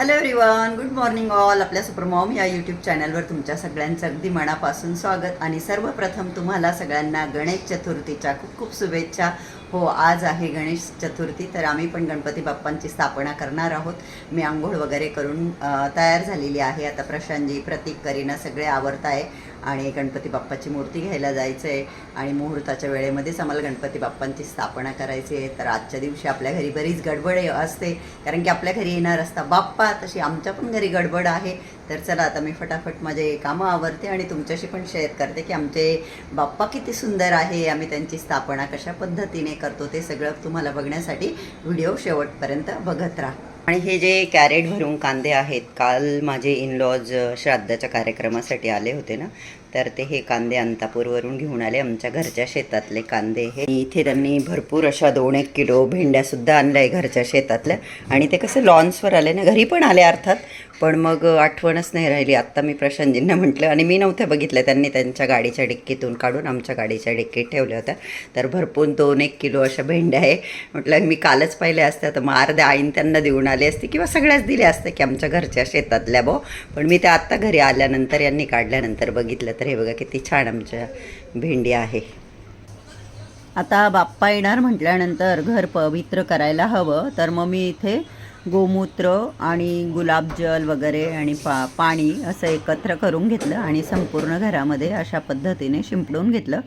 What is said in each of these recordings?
Hello everyone good morning all आपल्या supermom या YouTube चॅनलवर तुमच्या सगळ्यांचं अगदी मनापासून स्वागत. आणि सर्वप्रथम तुम्हाला सगळ्यांना गणेश चतुर्थीच्या खूप खूप शुभेच्छा. हो आज आहे गणेश चतुर्थी तर आम्ही पण गणपती बाप्पांची स्थापना करणार आहोत. मी आंघोळ वगैरे करून तयार झालेली आहे. आता प्रशांतजी प्रतीक करीना सगळे आवडत आहे आणि गणपती बाप्पाची मूर्ती घ्यायला जायचं आहे आणि मुहूर्ताच्या वेळेमध्येच आम्हाला गणपती बाप्पांची स्थापना करायची आहे. तर आजच्या दिवशी आपल्या घरी बरीच गडबड असते. कारण की आपल्या घरी येणार असता बाप्पा तशी आमच्या पण घरी गडबड आहे. तर चला आता मी फटाफट माझे कामं आवरते आणि तुमच्याशी पण शेअर करते की आमचे बाप्पा किती सुंदर आहे आम्ही त्यांची स्थापना कशा पद्धतीने करतो ते सगळं तुम्हाला बघण्यासाठी व्हिडिओ शेवटपर्यंत बघत राहा. आणि हे जे कॅरेट भरून कांदे आहेत काल माझे इनलॉज श्राद्धाच्या कार्यक्रमासाठी आले होते ना तर ते हे कांदे अंतापूरवरून घेऊन आले. आमच्या घरच्या शेतातले कांदे हे इथे त्यांनी भरपूर अशा दोन एक किलो भेंड्यासुद्धा आणल्या आहे घरच्या शेतातल्या. आणि ते कसं लॉन्सवर आले ना घरी पण आले अर्थात. पण मग आठवणच नाही राहिली. आत्ता मी प्रशांतजींना म्हटलं आणि मी नव्हत्या बघितल्या त्यांनी त्यांच्या गाडीच्या डिक्कीतून काढून आमच्या गाडीच्या डिक्कीत ठेवल्या होत्या. तर भरपूर दोन एक किलो अशा भेंड्या आहे. म्हटलं मी कालच पाहिल्या असत्या तर मग अर्ध्या आईन त्यांना देऊन आली असते किंवा सगळ्याच दिल्या असत्या की आमच्या घरच्या शेतातल्या बो. पण मी त्या आत्ता घरी आल्यानंतर यांनी काढल्यानंतर बघितलं. तर हे बघा किती छान आमच्या भेंडी आहे. आता बाप्पा येणार म्हटल्यानंतर घर पवित्र करायला हवं. तर मग मी इथे गोमूत्र आणि गुलाबजल वगैरे आणि पा पाणी असं एकत्र करून घेतलं आणि संपूर्ण घरामध्ये अशा पद्धतीने शिंपडून घेतलं.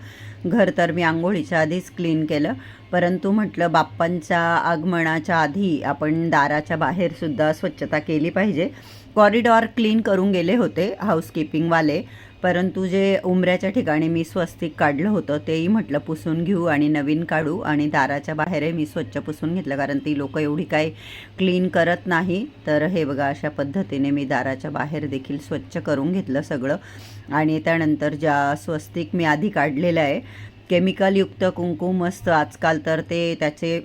घर तर मी आंघोळीच्या आधीच क्लीन केलं. परंतु म्हटलं बाप्पांच्या आगमनाच्या आधी आपण दाराच्या बाहेरसुद्धा स्वच्छता केली पाहिजे. कॉरिडॉर क्लीन करून गेले होते हाऊसकीपिंगवाले परंतु जे उंबऱ्याच्या ठिकाणी मी स्वस्तिक काढलं होतं तेही म्हटलं पुसून घेऊ आणि नवीन काढू आणि दाराच्या बाहेरही मी स्वच्छ पुसून घेतलं. कारण ती लोकं एवढी काही क्लीन करत नाही. तर हे बघा अशा पद्धतीने मी दाराच्या बाहेर देखील स्वच्छ करून घेतलं सगळं. आणि त्यानंतर ज्या स्वस्तिक मी आधी काढलेलं आहे केमिकलयुक्त कुंकुम असतं आजकाल तर ते त्याचे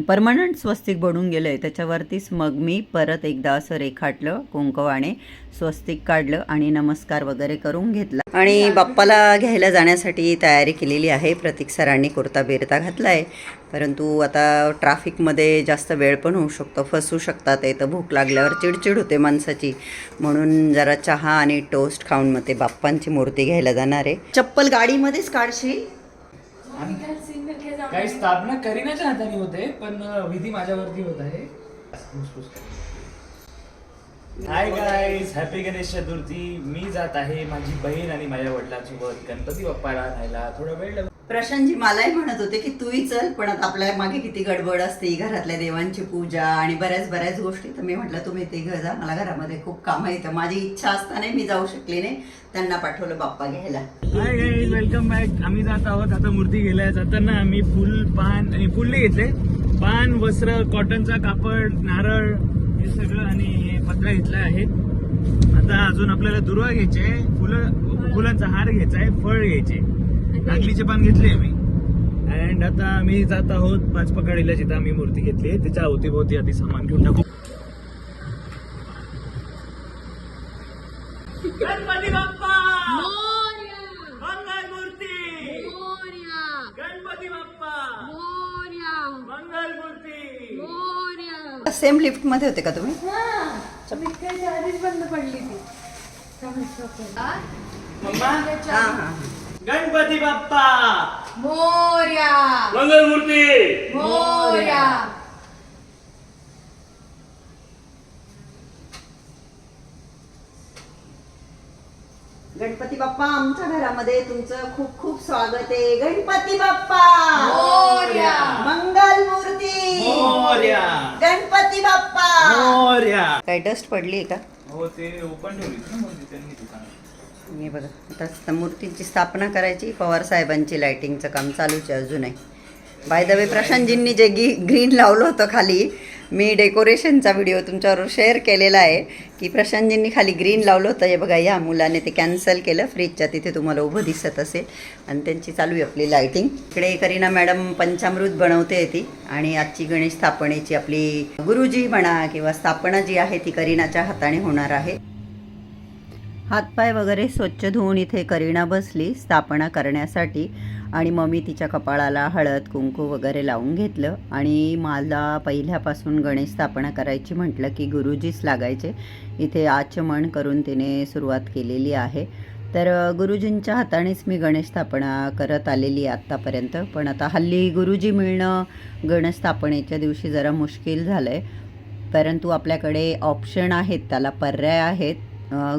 परमनंट स्वस्तिक बनून गेलं आहे त्याच्यावरतीच मग मी परत एकदा असं रेखाटलं कुंकवाने स्वस्तिक काढलं आणि नमस्कार वगैरे करून घेतला. आणि बाप्पाला घ्यायला जाण्यासाठी तयारी केलेली आहे. प्रतीक सरांनी कुर्ता बेरता घातला आहे परंतु आता ट्रॅफिकमध्ये जास्त वेळ पण होऊ शकतो. फसू शकतात ते. तर भूक लागल्यावर चिडचिड होते माणसाची. म्हणून जरा चहा आणि टोस्ट खाऊन मग ते बाप्पांची मूर्ती घ्यायला जाणार आहे. चप्पल गाडीमध्येच काढशील? काही स्थापना करीनाच्या हाताने होते पण विधी माझ्यावरती होत आहे. Hi guys happy Ganesh Chaturthi मी जात आहे माझी बहीण आणि माझ्या वडिलांसोबत गणपती बाप्पाला राहायला थोडा वेळ. प्रशांतजी मलाही म्हणत होते की तूही चल पण आता आपल्या मागे किती गडबड असते घरातल्या देवांची पूजा आणि बऱ्याच बऱ्याच गोष्टी. तर मी म्हटलं तुम्ही ते घर जा. मला घरामध्ये खूप कामं येतं माझी इच्छा असताना मी जाऊ शकले नाही. त्यांना पाठवलं बाप्पा घ्यायला. हाय गाईज वेलकम बॅक आम्ही जात आहोत. आता मूर्ती गेल्या जाताना आम्ही फुल पान आणि फुल नाही घेतले पान वस्त्र कॉटनचा कापड नारळ हे सगळं आणि हे पत्रा घेतला आहे. आता अजून आपल्याला दुर्वा घ्यायचे फुलं फुलांचा हार घ्यायचा आहे फळ घ्यायचे. नागलीचे पान घेतले मी. अँड आता आम्ही जात आहोत पाच पकाडीला जिथं आम्ही मूर्ती घेतली आहे. त्याच्या अवतीभोवती आधी सामान घेऊन टाकू. गणपती बाप्पा! मंगल मूर्ती! गणपती बाप्पा! मंगल मूर्ती! सेम लिफ्टमध्ये होते का तुम्ही? मम्मा? हा हा गणपती बाप्पा! मोर्या. मंगल मूर्ती मोर्या गणपती बाप्पा आमच्या घरामध्ये तुमचं खूप खूप स्वागत आहे. गणपती बाप्पा! मोरया. मंगल मूर्ती! मोरया. गणपती बाप्पा! मोर्या! काय डस्ट पडली का? हो ते ओपन ठेवली ना मूर्ती त्यांनी दुकानात हे बघा आता स्त- मूर्तीची स्थापना करायची पवार साहेबांची लाइटिंगचं काम चालूच आहे अजूनही. बाय द वे प्रशांतजींनी जे गी ग्रीन लावलं होतं खाली मी डेकोरेशनचा व्हिडिओ तुमच्यावर शेअर केलेला आहे की प्रशांतजींनी खाली ग्रीन लावलं होतं. हे बघा या मुलाने ते कॅन्सल केलं. फ्रीजच्या तिथे तुम्हाला उभं दिसत असेल. आणि त्यांची चालू आहे आपली लायटिंग इकडे करीना मॅडम पंचामृत बनवते ती. आणि आजची गणेश स्थापनेची आपली गुरुजी म्हणा किंवा स्थापना जी आहे ती करीनाच्या हाताने होणार आहे. हातपाय वगैरे स्वच्छ धुवून इथे करीना बसली स्थापना करण्यासाठी. आणि मग मी तिच्या कपाळाला हळद कुंकू वगैरे लावून घेतलं आणि मला पहिल्यापासून गणेश स्थापना करायची म्हटलं की गुरुजीच लागायचे. इथे आचमन करून तिने सुरुवात केलेली आहे. तर गुरुजींच्या हातानेच मी गणेश स्थापना करत आलेली आहे आत्तापर्यंत. पण आता हल्ली गुरुजी मिळणं गणेश स्थापनेच्या दिवशी जरा मुश्किल झालं आहे परंतु आपल्याकडे ऑप्शन आहेत त्याला पर्याय आहेत.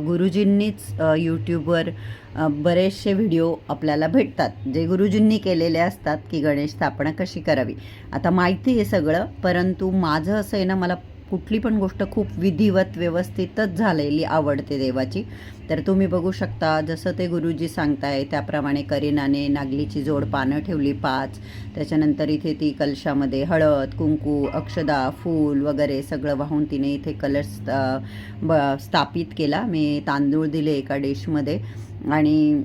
गुरुजींनीच यूट्यूबवर बरेचसे व्हिडिओ आपल्याला भेटतात जे गुरुजींनी केलेले असतात की गणेश स्थापना कशी करावी. आता माहिती आहे सगळं परंतु माझं असं आहे ना मला कुठली पण गोष्ट खूप विधिवत व्यवस्थितच झालेली आवडते देवाची. तर तुम्ही बघू शकता जसं ते गुरुजी सांगताय त्याप्रमाणे करीनाने नागलीची जोड पानं ठेवली पाच. त्याच्यानंतर इथे ती कलशामध्ये हळद कुंकू अक्षदा फूल वगैरे सगळं वाहून तिने इथे कलश ब स्थापित केला. मी तांदूळ दिले एका डिशमध्ये. आणि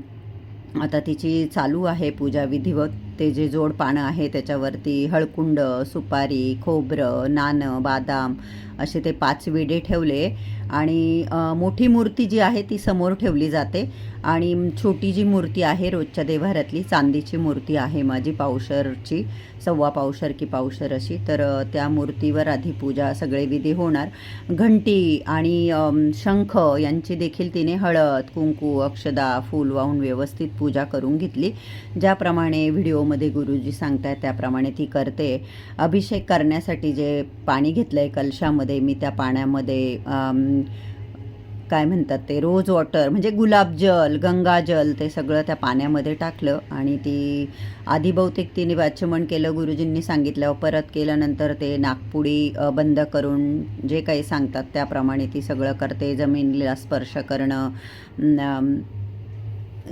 आता तिची चालू आहे पूजा विधिवत. ते जे जोड पानं आहे त्याच्यावरती हळकुंड सुपारी खोबरं नाणं बादाम असे ते पाच विडे ठेवले. आणि मोठी मूर्ती जी आहे ती समोर ठेवली जाते. आणि छोटी जी मूर्ती आहे रोजच्या देवाऱ्यातली चांदीची मूर्ती आहे माझी पावशरची सव्वा पावशर की पावशर अशी. तर त्या मूर्तीवर आधी पूजा सगळे विधी होणार. घंटी आणि शंख यांची देखील तिने हळद कुंकू अक्षदा फूल वाहून व्यवस्थित पूजा करून घेतली. ज्याप्रमाणे व्हिडिओमध्ये गुरुजी सांगतायत त्याप्रमाणे ती करते. अभिषेक करण्यासाठी जे पाणी घेतलं आहे कलशामध्ये मी त्या पाण्यामध्ये काय म्हणतात ते रोज वॉटर म्हणजे गुलाबजल गंगाजल ते सगळं त्या पाण्यामध्ये टाकलं आणि ती आधी बहुतेक तिने वाचमन केलं गुरुजींनी सांगितलं परत केल्यानंतर ते नागपुडी बंद करून जे काही सांगतात त्याप्रमाणे ती सगळं करते जमिनीला स्पर्श करणं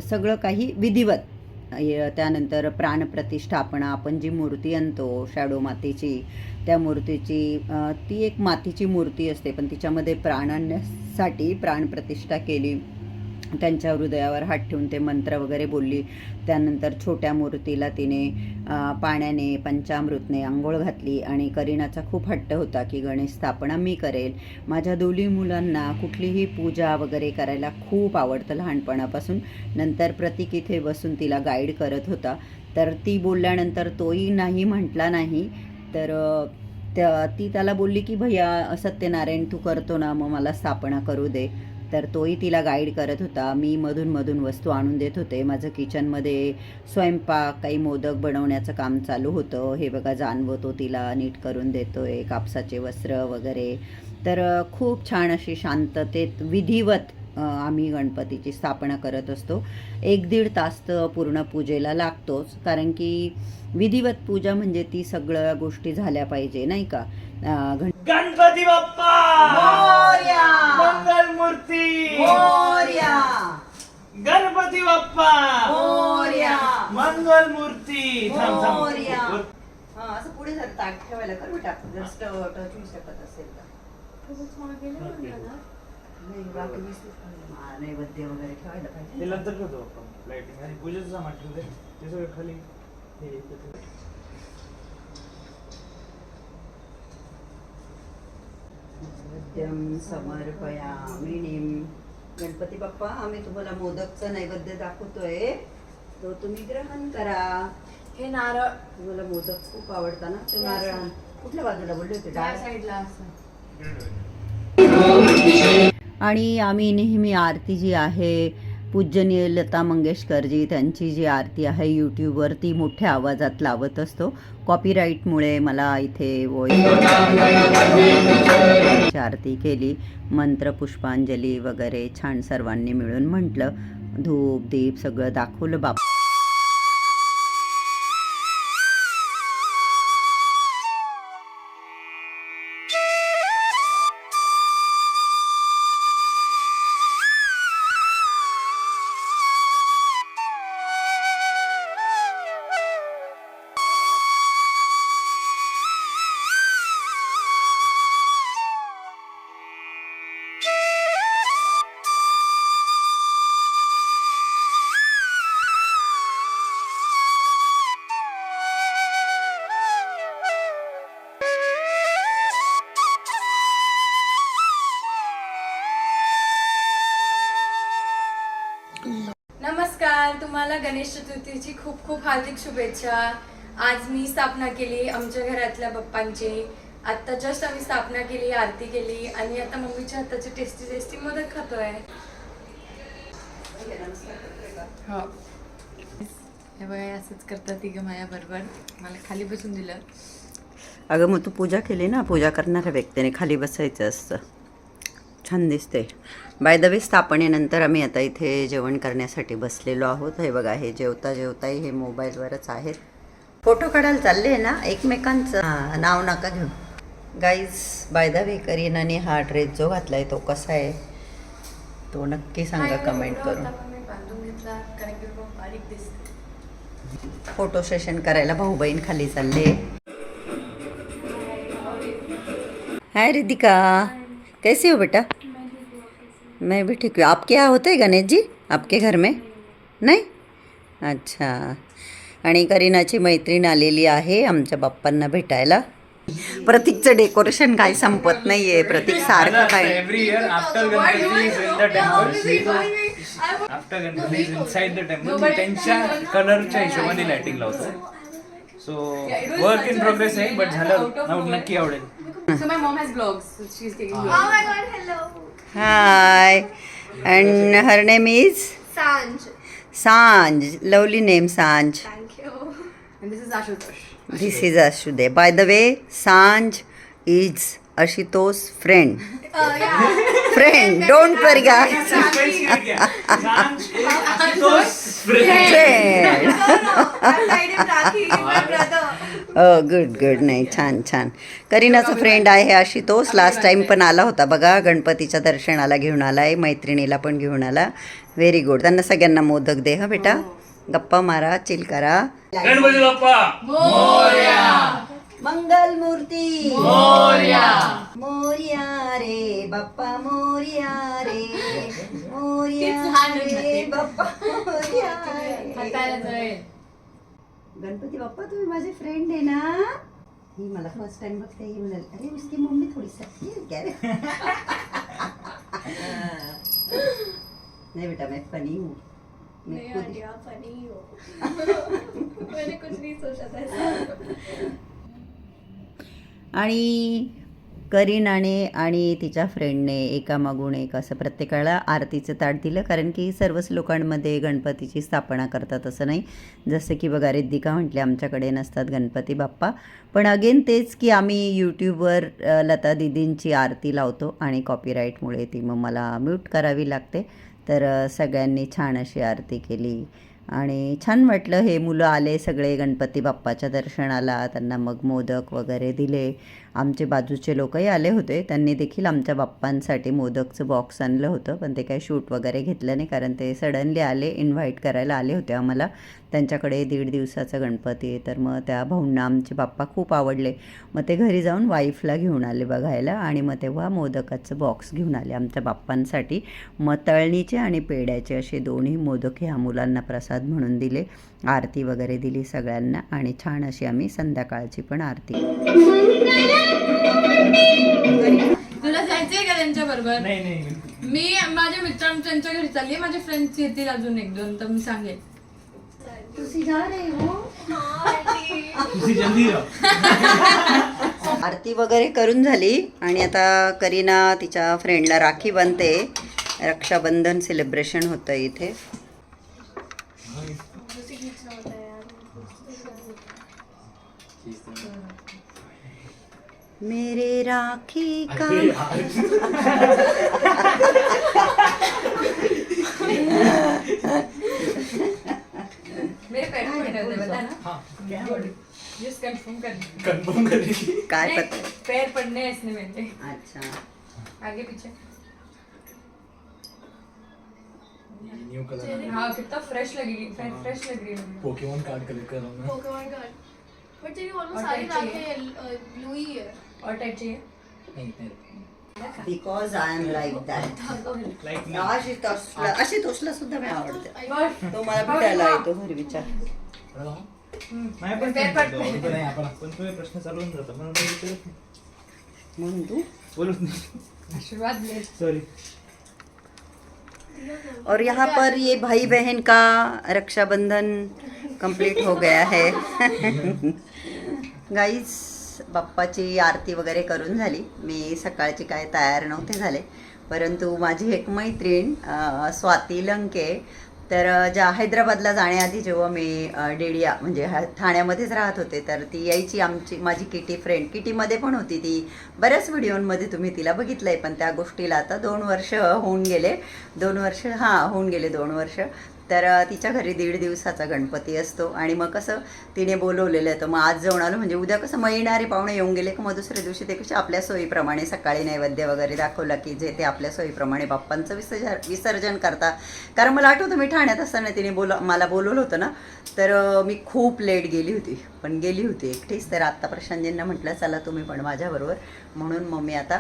सगळं काही विधिवत त्यानंतर प्राणप्रतिष्ठापना आपण जी मूर्ती आणतो शॅडो मातीची त्या मूर्तीची ती एक मातीची मूर्ती असते पण तिच्यामध्ये प्राण आणण्यासाठी प्राणप्रतिष्ठा केली त्यांच्या हृदयावर हात ठेवून ते मंत्र वगैरे बोलली. त्यानंतर छोट्या मूर्तीला तिने पाण्याने पंचामृतने आंघोळ घातली आणि करीनाचा खूप हट्ट होता की गणेश स्थापना मी करेल. माझ्या दोन्ही मुलांना कुठलीही पूजा वगैरे करायला खूप आवडतं लहानपणापासून. नंतर प्रतीक इथे बसून तिला गाईड करत होता. तर ती बोलल्यानंतर तोही नाही म्हटला नाही. तर त्या ती त्याला बोलली की भैया सत्यनारायण तू करतो ना मग मला स्थापना करू दे. तर तोही तिला गाईड करत होता. मी मधून मधून वस्तू आणून देत होते. माझं किचनमध्ये स्वयंपाक काही मोदक बनवण्याचं काम चालू होतं. हे बघा जाणवतो तिला नीट करून देतो आहे कापसाचे वस्त्र वगैरे. तर खूप छान अशी शांततेत विधिवत आम्ही गणपतीची स्थापना करत असतो. एक दीड तास तर पूर्ण पूजेला लागतोच. कारण की विधिवत पूजा म्हणजे ती सगळ्या गोष्टी झाल्या पाहिजे नाही का? गणपती बाप्पा! मोरया! मंगल मूर्ती मोरया! गणपती बाप्पा! मोरया! मंगल मूर्ती हा, असं पुढे जर ताट ठेवायला कर बेटा जस्ट टच होऊ शकत असेल तर. नाही बाकी वीस- नैवेद्य वगैरे ठेवायला पाहिजे. ते नंतर करतो आपण. लाइटिंग आणि पूजेचं सामान ते सगळं खाली. हे इथे. सत्यम समर्पयामि गणपती बाप्पा आम्ही तुम्हाला मोदकचं नैवेद्य दाखवतोय. तो तुम्ही ग्रहण करा. हे नारळ. तुम्हाला मोदक खूप आवडता ना तो नारळ. कुठल्या बाजूला? बोलले होते डाव्या साईडला असं. आणि आम्ही नेहमी आरती जी आहे पूजनीय लता मंगेशकरजी त्यांची जी आरती आहे यूट्यूबवर ती मोठ्या आवाजात लावत असतो. कॉपीराईटमुळे मला इथे वॉइस आरती केली. मंत्र पुष्पांजली वगैरे छान सर्वांनी मिळून म्हटलं. धूप दीप सगळं दाखवलं बाप गणेश चतुर्थीची खूप खूप हार्दिक शुभेच्छा. आज मी स्थापना केली आमच्या घरातल्या बाप्पांची. आता जस्ट आम्ही स्थापना केली आरती केली आणि आता मम्मीच्या हाताची टेस्टी टेस्टी मोदक खातोय. हो. हे बघा असंच करतात तिघं माझ्या बरोबर मला खाली बसून दिलं. अगं मग तू पूजा केली ना? पूजा करणाऱ्या व्यक्तीने खाली बसायचं असतं. छान दिसते. बाय द वे स्थापनेनंतर आम्ही आता इथे जेवण करण्यासाठी बसलेलो आहोत. हे बघा हे जेवता जेवताही हे मोबाईलवरच आहेत. फोटो काढायला चालले ना एकमेकांचं. नाव नका घेऊ. गाईज बाय द वे करीनाने हा ड्रेस जो घातलाय तो कसा आहे? तो नक्की सांगा कमेंट करून. घेतला फोटो सेशन करायला भाऊ बहीण खाली चालले. हाय रिदिका कैसी हो बेटा? मैं भी ठीक हूँ। आपके यहाँ होते हैं गणेश जी? आपके घर में? नाही? अच्छा। आणि करीनाची मैत्रीण आलेली आहे आमच्या बाप्पांना भेटायला. प्रतीकचं डेकोरेशन काय संपत नाहीये. प्रतीक सारखं काय every year after Ganpati is in the temple after Ganpati is inside the temple त्यांच्या कलरच्या हिशोबाने लाइटिंग लावतो सो वर्क इन प्रोग्रेस आहे बट झालं. नक्की आवडेल. So my mom has vlogs. So she's taking vlogs. Oh my god, hello. Hi and her name is Sanj. Sanj lovely name Sanj Thank you. And this is Ashutosh. This is Ashude. By the way, Sanj is Ashito's good good नाही छान छान. करीनाचा friend आहे आशितोष last time पण आला होता. बघा गणपतीच्या दर्शनाला घेऊन आलाय मैत्रिणीला पण घेऊन आला. व्हेरी गुड त्यांना सगळ्यांना मोदक दे हा बेटा. गप्पा मारा चिल करा. गणपती बाप्पा! मंगल मूर्ती! मोर्या! मोर्या रे बाप्पा मोर्या रे. मोर्या रे बाप्पा मोर्या रे. गणपती बाप्पा तुम्ही माझे फ्रेंड आहे ना? ही मला फर्स्ट टाइम बघते ही म्हणाल अरे उसकी मम्मी थोडी सच्ची है क्या रे? नहीं बेटा मैं फनी हूँ. मैं खुद फनी ही हो. मैंने कुछ नहीं सोचा था ऐसा. आणि करीनाने आणि तिच्या फ्रेंडने एकामागून एक असं प्रत्येकाला आरतीचं ताट दिलं. कारण की सर्वच लोकांमध्ये गणपतीची स्थापना करतात असं नाही. जसं की बघा रिद्धिका म्हटले आमच्याकडे नसतात गणपती बाप्पा. पण अगेन तेच की आम्ही यूट्यूबवर लता दिदींची आरती लावतो आणि कॉपीराईटमुळे ती मग मला म्यूट करावी लागते. तर सगळ्यांनी छान अशी आरती केली. आणि छान वाटलं हे मुलं आले सगळे गणपती बाप्पाच्या दर्शनाला त्यांना मग मोदक वगैरे दिले. आमचे बाजूचे लोकही आले होते. त्यांनी देखील आमच्या बाप्पांसाठी मोदकचं बॉक्स आणलं होतं पण ते काही शूट वगैरे घेतलं नाही कारण ते सडनली आले इन्व्हाइट करायला आले होते आम्हाला. त्यांच्याकडे दीड दिवसाचा गणपती आहे. तर मग त्या भाऊंना आमचे बाप्पा खूप आवडले. मग ते घरी जाऊन वाईफला घेऊन आले बघायला आणि मग तेव्हा मोदकाचं बॉक्स घेऊन आले आमच्या बाप्पांसाठी. मग तळणीचे आणि पेड्याचे असे दोन्ही मोदक ह्या मुलांना प्रसाद म्हणून दिले. आरती वगैरे दिली सगळ्यांना आणि छान अशी आम्ही संध्याकाळची पण आरती तुला जायचंय का त्यांच्या बरोबर? नाही नाही. मी माझ्या मित्रांच्या त्यांच्या घरी चालली माझे फ्रेंड्स येतील अजून एक दोन तर मी सांगेल हाँ आंटी तुझी जल्दी राह आरती वगैरे करून झाली आणि आता करीना तिच्या फ्रेंडला राखी बांधते रक्षाबंधन सेलिब्रेशन होतं इथे. है मेरे राखी का मेरे पैर पड़ने होते बता ना हाँ जस्ट कंफर्म कर कन्फर्म करने काय नहीं, पत पैर पड़ने हैं इसने मेरे अच्छा. आगे पीछे. न्यू कलर हाँ कितना फ्रेश लगेगी फ्रेश लग रही है. पोकेमोन कार्ड कलेक्ट कर रहा हूँ मैं पोकेमॉन कार्ड बट तेरी ऑलमोस्ट और सारी टाइट राखें ब्लू ही है. और टाइट चाहिए नहीं नहीं because I am like that like अशी तोसला अशी तोसला सुद्धा मी आवडते. बस. तो मला भेटायला येतो घरी विचार. मैं पण पैर पडते. इथं नाही आपण पण तुझे प्रश्न चालू होऊन जातात. म्हणून मी विचारत. नाही. म्हणून तू बोलूच नाही. आशीर्वाद ले सॉरी और यहाँ पर ये भाई बहन का रक्षाबंधन कंप्लीट हो गया है। गाईज बाप्पाची आरती वगैरे करून झाली. मी सकाळची काय तयार नव्हते झाले. परंतु माझी एक मैत्रीण अं, स्वाती लंके तर ज्या हैदराबादला जाण्याआधी जेव्हा मी डेडिया म्हणजे हा- ठाण्यामध्येच राहत होते तर ती यायची आमची माझी किटी फ्रेंड. किटीमध्ये पण होती ती. बऱ्याच व्हिडिओमध्ये तुम्ही तिला बघितलं आहे पण त्या गोष्टीला आता दोन वर्ष होऊन गेले. दोन वर्ष हां होऊन गेले दोन वर्ष. तर तिच्या घरी दीड दिवसाचा गणपती असतो आणि मग कसं तिने बोलवलेलं आहे तर मग आज जाऊन आलो. म्हणजे उद्या कसं मग येणारे पाहुणे येऊन गेले की मग दुसऱ्या दिवशी ते कसे आपल्या सोयीप्रमाणे सकाळी नैवेद्य वगैरे दाखवला की जे ते आपल्या सोयीप्रमाणे बाप्पांचं विसर्जन विसर्जन करता. कारण मला आठवतं मी ठाण्यात असताना तिने बोल मला बोलवलं होतं ना तर मी खूप लेट गेली होती. पण गेली होती एकटीच तर आत्ता प्रशांतजींना म्हटलं चला तुम्ही पण माझ्याबरोबर. म्हणून मग मी आता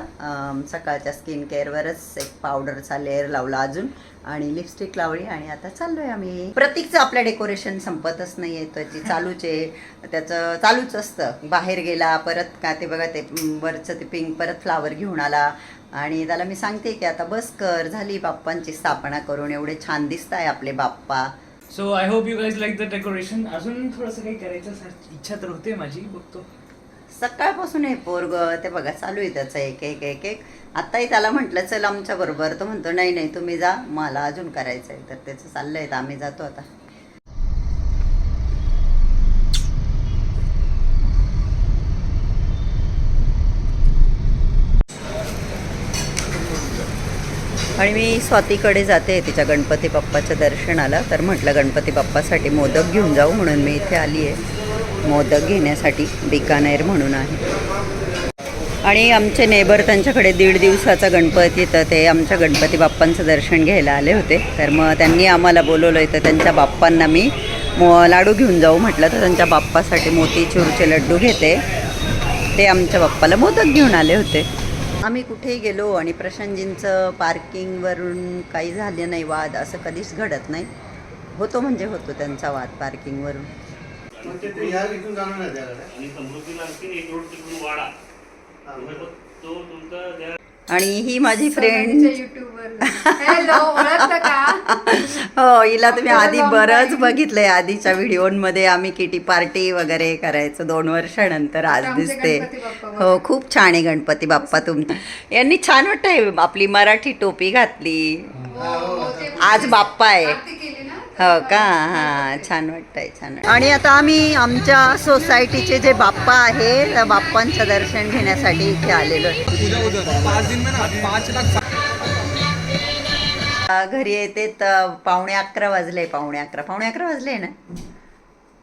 सकाळच्या स्किन केअरवरच एक पावडरचा लेअर लावला अजून आणि लिपस्टिक लावली आणि आता चाललोय आम्ही. प्रतीकचं आपलं डेकोरेशन संपतच नाही आहे त्याची चालूच आहे त्याचं चालूच असतं. बाहेर गेला परत का ते बघा ते वरचं ते पिंक परत फ्लावर घेऊन आला. आणि त्याला मी सांगते की आता बस कर झाली बाप्पांची स्थापना करून एवढे छान दिसत आहे आपले Bappa. So I hope you guys like the decoration अजून थोडंसं काही करायचं इच्छा तर होते माझी बघतो. सकाळपासून हे पोरग ते बघा चालू आहे त्याचं एक एक एक एक. आत्ताही त्याला म्हटलं चल आमच्या बरोबर. तो म्हणतो नाही नाही तुम्ही जा मला अजून करायचं आहे तर त्याचं चाललंय तर आम्ही जातो आता. आणि मी स्वातीकडे जाते तिच्या गणपती बाप्पाच्या दर्शनाला. तर म्हटलं गणपती बाप्पासाठी मोदक घेऊन जाऊ म्हणून मी इथे आली आहे. मोदक घेण्यासाठी बिकानेर म्हणून आहे. आणि आमचे नेबर त्यांच्याकडे दीड दिवसाचा गणपती तर ते आमच्या गणपती बाप्पांचं दर्शन घ्यायला आले होते. तर मग त्यांनी आम्हाला बोलवलं आहे तर त्यांच्या बाप्पांना मी मो लाडू घेऊन जाऊ म्हटलं. तर त्यांच्या बाप्पासाठी मोतीचूरचे लड्डू घेते. ते आमच्या बाप्पाला मोदक घेऊन आले होते. आम्ही कुठेही गेलो आणि प्रशांतजींचं पार्किंगवरून काही झालं नाही वाद असं कधीच घडत नाही. होतो म्हणजे होतो त्यांचा वाद पार्किंगवरून. आणि समृद्धीला आणखी एक रोड तिकडून वाडा म्हणजे तो- तुमचा आणि ही माझी फ्रेंड हो हिला तुम्ही आधी बरंच. बघितलंय आधीच्या व्हिडिओमध्ये आम्ही किटी पार्टी वगैरे करायचो दोन वर्षानंतर आज दिसते. हो खूप छान आहे गणपती बाप्पा तुम. यांनी छान वाटतंय आपली मराठी टोपी घातली. आज बाप्पा आहे. हो का? हां छान वाटतंय छान. आणि आता आम्ही आमच्या सोसायटीचे जे बाप्पा आहे त्या बाप्पांचं दर्शन घेण्यासाठी इथे आलेलो आहे. घरी येते तर पावणे अकरा वाजले पावणे अकरा. पावणे अकरा वाजले ना?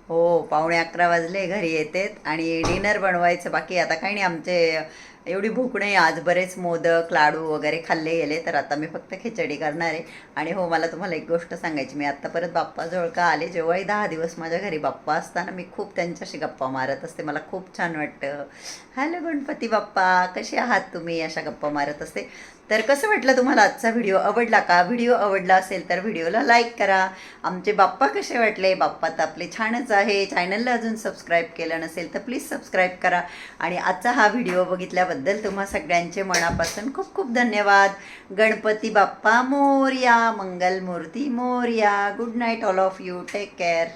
हो पावणे अकरा वाजले घरी येतेत आणि डिनर बनवायचं बाकी. आता काही नाही आमचे एवढी भूक नाही आज बरेच मोदक लाडू वगैरे खाल्ले गेले तर आता मी फक्त खिचडी करणार आहे. आणि हो मला तुम्हाला एक गोष्ट सांगायची मी आत्ता परत बाप्पाजवळ का आले जेव्हाही दहा दिवस माझ्या घरी बाप्पा असताना मी खूप त्यांच्याशी गप्पा मारत असते. मला खूप छान वाटतं. हॅलो गणपती बाप्पा कसे आहात तुम्ही? अशा गप्पा मारत असते. तर कसं वाटलं तुम्हाला आजचा व्हिडिओ? आवडला का? व्हिडिओ आवडला असेल तर व्हिडिओला लाईक करा. आमचे बाप्पा कसे वाटले? बाप्पा तर आपले छानच आहे. चॅनलला अजून सबस्क्राईब केलं नसेल तर प्लीज सबस्क्राईब करा. आणि आजचा हा व्हिडिओ बघितल्याबद्दल तुम्हा सगळ्यांचे मनापासून खूप खूप धन्यवाद. Ganpati Bappa Morya Mangalmurti Morya. Good night all of you take care